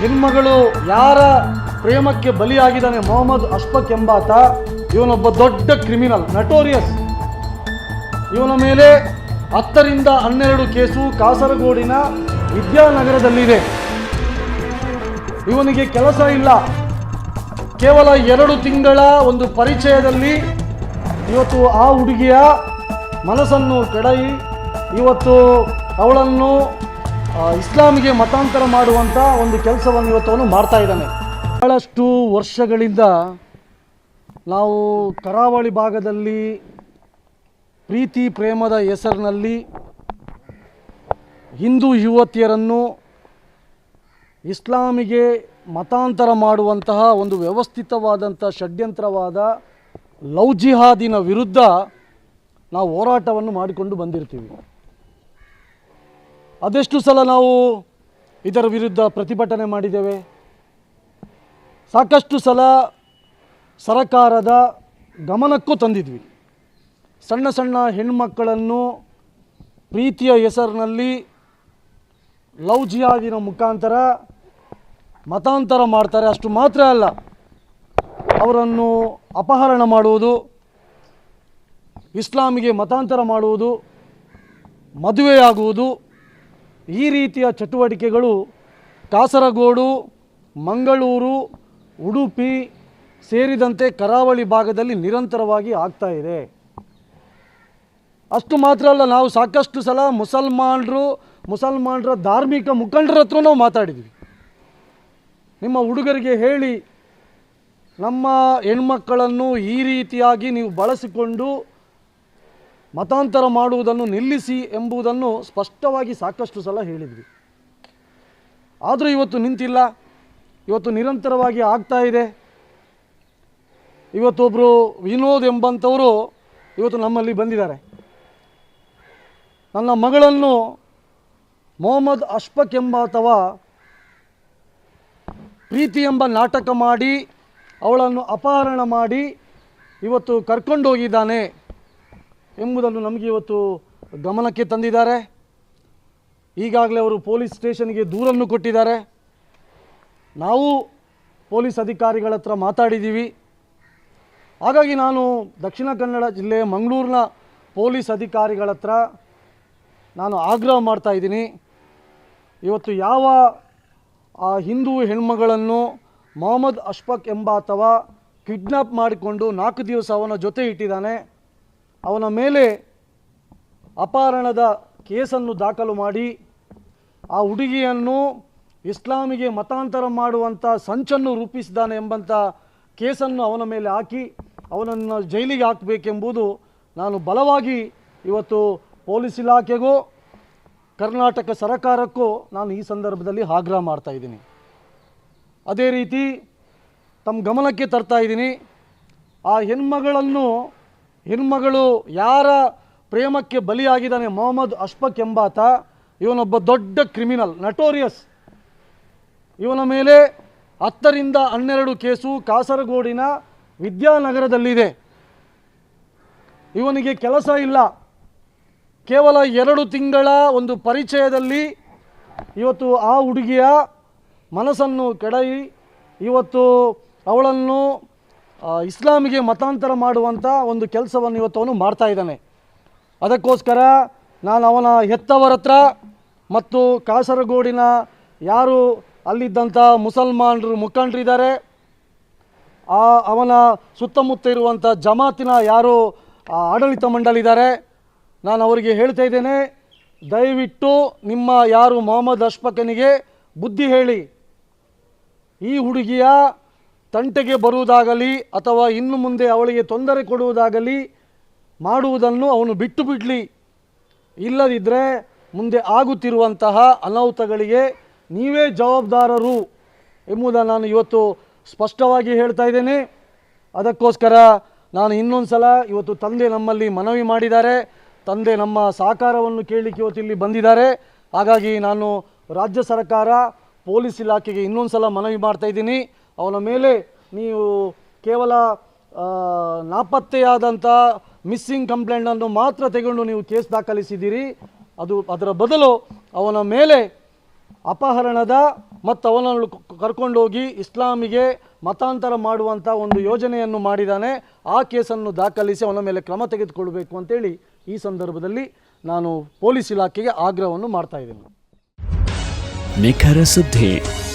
ಹೆಣ್ಮಗಳು ಯಾರ ಪ್ರೇಮಕ್ಕೆ ಬಲಿಯಾಗಿದ್ದಾನೆ? ಮೊಹಮ್ಮದ್ ಅಶ್ಫಕ್ ಎಂಬಾತ. ಇವನೊಬ್ಬ ದೊಡ್ಡ ಕ್ರಿಮಿನಲ್ ನಟೋರಿಯಸ್ ಇವನ ಮೇಲೆ ಹತ್ತರಿಂದ ಹನ್ನೆರಡು ಕೇಸು ಕಾಸರಗೋಡಿನ ವಿದ್ಯಾನಗರದಲ್ಲಿದೆ. ಇವನಿಗೆ ಕೆಲಸ ಇಲ್ಲ. ಕೇವಲ ಎರಡು ತಿಂಗಳ ಒಂದು ಪರಿಚಯದಲ್ಲಿ ಇವತ್ತು ಆ ಹುಡುಗಿಯ ಮನಸ್ಸನ್ನು ಕೆಡಯಿ ಇವತ್ತು ಅವಳನ್ನು ಇಸ್ಲಾಮಿಗೆ ಮತಾಂತರ ಮಾಡುವಂಥ ಒಂದು ಕೆಲಸವನ್ನು ಇವತ್ತು ಅವನು ಮಾಡ್ತಾ ಇದ್ದಾನೆ. ಬಹಳಷ್ಟು ವರ್ಷಗಳಿಂದ ನಾವು ಕರಾವಳಿ ಭಾಗದಲ್ಲಿ ಪ್ರೀತಿ ಪ್ರೇಮದ ಹೆಸರಿನಲ್ಲಿ ಹಿಂದೂ ಯುವತಿಯರನ್ನು ಇಸ್ಲಾಮಿಗೆ ಮತಾಂತರ ಮಾಡುವಂತಹ ಒಂದು ವ್ಯವಸ್ಥಿತವಾದಂಥ ಷಡ್ಯಂತ್ರವಾದ ಲವ್ ವಿರುದ್ಧ ನಾವು ಹೋರಾಟವನ್ನು ಮಾಡಿಕೊಂಡು ಬಂದಿರ್ತೀವಿ. ಅದೆಷ್ಟು ಸಲ ನಾವು ಇದರ ವಿರುದ್ಧ ಪ್ರತಿಭಟನೆ ಮಾಡಿದ್ದೇವೆ. ಸಾಕಷ್ಟು ಸಲ ಸರಕಾರದ ಗಮನಕ್ಕೂ ತಂದಿದ್ವಿ. ಸಣ್ಣ ಸಣ್ಣ ಹೆಣ್ಮಕ್ಕಳನ್ನು ಪ್ರೀತಿಯ ಹೆಸರಿನಲ್ಲಿ ಲವ್ ಜಿಯಾದಿನ ಮುಖಾಂತರ ಮತಾಂತರ ಮಾಡ್ತಾರೆ. ಅಷ್ಟು ಮಾತ್ರ ಅಲ್ಲ, ಅವರನ್ನು ಅಪಹರಣ ಮಾಡುವುದು, ಇಸ್ಲಾಮಿಗೆ ಮತಾಂತರ ಮಾಡುವುದು, ಮದುವೆಯಾಗುವುದು ಈ ರೀತಿಯ ಚಟುವಟಿಕೆಗಳು ಕಾಸರಗೋಡು, ಮಂಗಳೂರು, ಉಡುಪಿ ಸೇರಿದಂತೆ ಕರಾವಳಿ ಭಾಗದಲ್ಲಿ ನಿರಂತರವಾಗಿ ಆಗ್ತಾ ಇದೆ. ಅಷ್ಟು ಮಾತ್ರ ಅಲ್ಲ, ನಾವು ಸಾಕಷ್ಟು ಸಲ ಮುಸಲ್ಮಾನರು, ಮುಸಲ್ಮಾನರ ಧಾರ್ಮಿಕ ಮುಖಂಡರ ಹತ್ರ ನಾವು ಮಾತಾಡಿದ್ವಿ. ನಿಮ್ಮ ಹುಡುಗರಿಗೆ ಹೇಳಿ, ನಮ್ಮ ಹೆಣ್ಮಕ್ಕಳನ್ನು ಈ ರೀತಿಯಾಗಿ ನೀವು ಬಳಸಿಕೊಂಡು ಮತಾಂತರ ಮಾಡುವುದನ್ನು ನಿಲ್ಲಿಸಿ ಎಂಬುದನ್ನು ಸ್ಪಷ್ಟವಾಗಿ ಸಾಕಷ್ಟು ಸಲ ಹೇಳಿದ್ವಿ. ಆದರೂ ಇವತ್ತು ನಿಂತಿಲ್ಲ. ಇವತ್ತು ನಿರಂತರವಾಗಿ ಆಗ್ತಾ ಇದೆ. ಇವತ್ತೊಬ್ಬರು ವಿನೋದ್ ಎಂಬಂಥವರು ಇವತ್ತು ನಮ್ಮಲ್ಲಿ ಬಂದಿದ್ದಾರೆ. ನನ್ನ ಮಗಳನ್ನು ಮೊಹಮ್ಮದ್ ಅಶ್ಫಕ್ ಎಂಬ ಅಥವಾ ಪ್ರೀತಿ ಎಂಬ ನಾಟಕ ಮಾಡಿ ಅವಳನ್ನು ಅಪಹರಣ ಮಾಡಿ ಇವತ್ತು ಕರ್ಕೊಂಡೋಗಿದ್ದಾನೆ ಎಂಬುದನ್ನು ನಮಗೆ ಇವತ್ತು ಗಮನಕ್ಕೆ ತಂದಿದ್ದಾರೆ. ಈಗಾಗಲೇ ಅವರು ಪೊಲೀಸ್ ಸ್ಟೇಷನ್ಗೆ ದೂರನ್ನು ಕೊಟ್ಟಿದ್ದಾರೆ. ನಾವು ಪೊಲೀಸ್ ಅಧಿಕಾರಿಗಳ ಹತ್ರ ಮಾತಾಡಿದ್ದೀವಿ. ಹಾಗಾಗಿ ನಾನು ದಕ್ಷಿಣ ಕನ್ನಡ ಜಿಲ್ಲೆಯ ಮಂಗಳೂರಿನ ಪೊಲೀಸ್ ಅಧಿಕಾರಿಗಳ ಹತ್ರ ನಾನು ಆಗ್ರಹ ಮಾಡ್ತಾಯಿದ್ದೀನಿ ಇವತ್ತು ಯಾವ, ಆ ಹಿಂದೂ ಹೆಣ್ಮಗಳನ್ನು ಮೊಹಮ್ಮದ್ ಅಶ್ಫಕ್ ಎಂಬಾತವ ಕಿಡ್ನಾಪ್ ಮಾಡಿಕೊಂಡು ನಾಲ್ಕು ದಿವಸ ಅವನ ಜೊತೆ ಇಟ್ಟಿದ್ದಾನೆ. ಅವನ ಮೇಲೆ ಅಪಹರಣದ ಕೇಸನ್ನು ದಾಖಲು ಮಾಡಿ, ಆ ಹುಡುಗಿಯನ್ನು ಇಸ್ಲಾಮಿಗೆ ಮತಾಂತರ ಮಾಡುವಂಥ ಸಂಚನ್ನು ರೂಪಿಸಿದ್ದಾನೆ ಎಂಬಂಥ ಕೇಸನ್ನು ಅವನ ಮೇಲೆ ಹಾಕಿ, ಅವನನ್ನು ಜೈಲಿಗೆ ಹಾಕಬೇಕೆಂಬುದು ನಾನು ಬಲವಾಗಿ ಇವತ್ತು ಪೊಲೀಸ್ ಇಲಾಖೆಗೂ, ಕರ್ನಾಟಕ ಸರಕಾರಕ್ಕೂ ನಾನು ಈ ಸಂದರ್ಭದಲ್ಲಿ ಆಗ್ರಹ ಮಾಡ್ತಾ ಇದ್ದೀನಿ. ಅದೇ ರೀತಿ ತಮ್ಮ ಗಮನಕ್ಕೆ ತರ್ತಾ ಇದ್ದೀನಿ, ಆ ಹೆಣ್ಮಗಳನ್ನು ಹೆಣ್ಮಗಳು ಯಾರ ಪ್ರೇಮಕ್ಕೆ ಬಲಿಯಾಗಿದ್ದಾನೆ ಮೊಹಮ್ಮದ್ ಅಶ್ಫಕ್ ಎಂಬಾತ, ಇವನೊಬ್ಬ ದೊಡ್ಡ ಕ್ರಿಮಿನಲ್ ನಟೋರಿಯಸ್ ಇವನ ಮೇಲೆ ಹತ್ತರಿಂದ ಹನ್ನೆರಡು ಕೇಸು ಕಾಸರಗೋಡಿನ ವಿದ್ಯಾನಗರದಲ್ಲಿದೆ. ಇವನಿಗೆ ಕೆಲಸ ಇಲ್ಲ. ಕೇವಲ ಎರಡು ತಿಂಗಳ ಒಂದು ಪರಿಚಯದಲ್ಲಿ ಇವತ್ತು ಆ ಹುಡುಗಿಯ ಮನಸ್ಸನ್ನು ಕೆಡವಿ, ಇವತ್ತು ಅವಳನ್ನು ಇಸ್ಲಾಮಿಗೆ ಮತಾಂತರ ಮಾಡುವಂಥ ಒಂದು ಕೆಲಸವನ್ನು ಇವತ್ತು ಅವನು ಮಾಡ್ತಾ ಇದ್ದಾನೆ. ಅದಕ್ಕೋಸ್ಕರ ನಾನು ಅವನ ಹೆತ್ತವರ ಹತ್ರ ಮತ್ತು ಕಾಸರಗೋಡಿನ ಯಾರು ಅಲ್ಲಿದ್ದಂಥ ಮುಸಲ್ಮಾನರು ಮುಖಂಡರಿದ್ದಾರೆ ಆ, ಅವನ ಸುತ್ತಮುತ್ತ ಇರುವಂಥ ಜಮಾತಿನ ಯಾರು ಆಡಳಿತ ಮಂಡಳಿದ್ದಾರೆ ನಾನು ಅವರಿಗೆ ಹೇಳ್ತಾ ಇದ್ದೇನೆ, ದಯವಿಟ್ಟು ನಿಮ್ಮ ಯಾರು ಮೊಹಮ್ಮದ್ ಅಶ್ಫಕನಿಗೆ ಬುದ್ಧಿ ಹೇಳಿ. ಈ ಹುಡುಗಿಯ ತಂಟೆಗೆ ಬರುವುದಾಗಲಿ ಅಥವಾ ಇನ್ನು ಮುಂದೆ ಅವಳಿಗೆ ತೊಂದರೆ ಕೊಡುವುದಾಗಲಿ ಮಾಡುವುದನ್ನು ಅವನು ಬಿಟ್ಟು ಬಿಡಲಿ. ಇಲ್ಲದಿದ್ದರೆ ಮುಂದೆ ಆಗುತ್ತಿರುವಂತಹ ಅನಾಹುತಗಳಿಗೆ ನೀವೇ ಜವಾಬ್ದಾರರು ಎಂಬುದನ್ನು ನಾನು ಇವತ್ತು ಸ್ಪಷ್ಟವಾಗಿ ಹೇಳ್ತಾ ಇದ್ದೇನೆ. ಅದಕ್ಕೋಸ್ಕರ ನಾನು ಇನ್ನೊಂದು ಸಲ ಇವತ್ತು ತಂದೆ ನಮ್ಮಲ್ಲಿ ಮನವಿ ಮಾಡಿದ್ದಾರೆ. ತಂದೆ ನಮ್ಮ ಸಹಕಾರವನ್ನು ಕೇಳಲಿಕ್ಕೆ ಇವತ್ತು ಇಲ್ಲಿ ಬಂದಿದ್ದಾರೆ. ಹಾಗಾಗಿ ನಾನು ರಾಜ್ಯ ಸರ್ಕಾರ, ಪೊಲೀಸ್ ಇಲಾಖೆಗೆ ಇನ್ನೊಂದು ಸಲ ಮನವಿ ಮಾಡ್ತಾ ಇದ್ದೀನಿ. ಅವನ ಮೇಲೆ ನೀವು ಕೇವಲ ನಾಪತ್ತೆಯಾದಂಥ ಮಿಸ್ಸಿಂಗ್ ಕಂಪ್ಲೇಂಟನ್ನು ಮಾತ್ರ ತೆಗೊಂಡು ನೀವು ಕೇಸ್ ದಾಖಲಿಸಿದ್ದೀರಿ. ಅದು ಅದರ ಬದಲು ಅವನ ಮೇಲೆ ಅಪಹರಣದ ಮತ್ತು ಅವನನ್ನು ಕರ್ಕೊಂಡೋಗಿ ಇಸ್ಲಾಮಿಗೆ ಮತಾಂತರ ಮಾಡುವಂಥ ಒಂದು ಯೋಜನೆಯನ್ನು ಮಾಡಿದ್ದಾನೆ. ಆ ಕೇಸನ್ನು ದಾಖಲಿಸಿ ಅವನ ಮೇಲೆ ಕ್ರಮ ತೆಗೆದುಕೊಳ್ಬೇಕು ಅಂತೇಳಿ ಈ ಸಂದರ್ಭದಲ್ಲಿ ನಾನು ಪೊಲೀಸ್ ಇಲಾಖೆಗೆ ಆಗ್ರಹವನ್ನು ಮಾಡ್ತಾ ಇದ್ದೇನೆ. ನಿಖರ ಸುದ್ದಿ.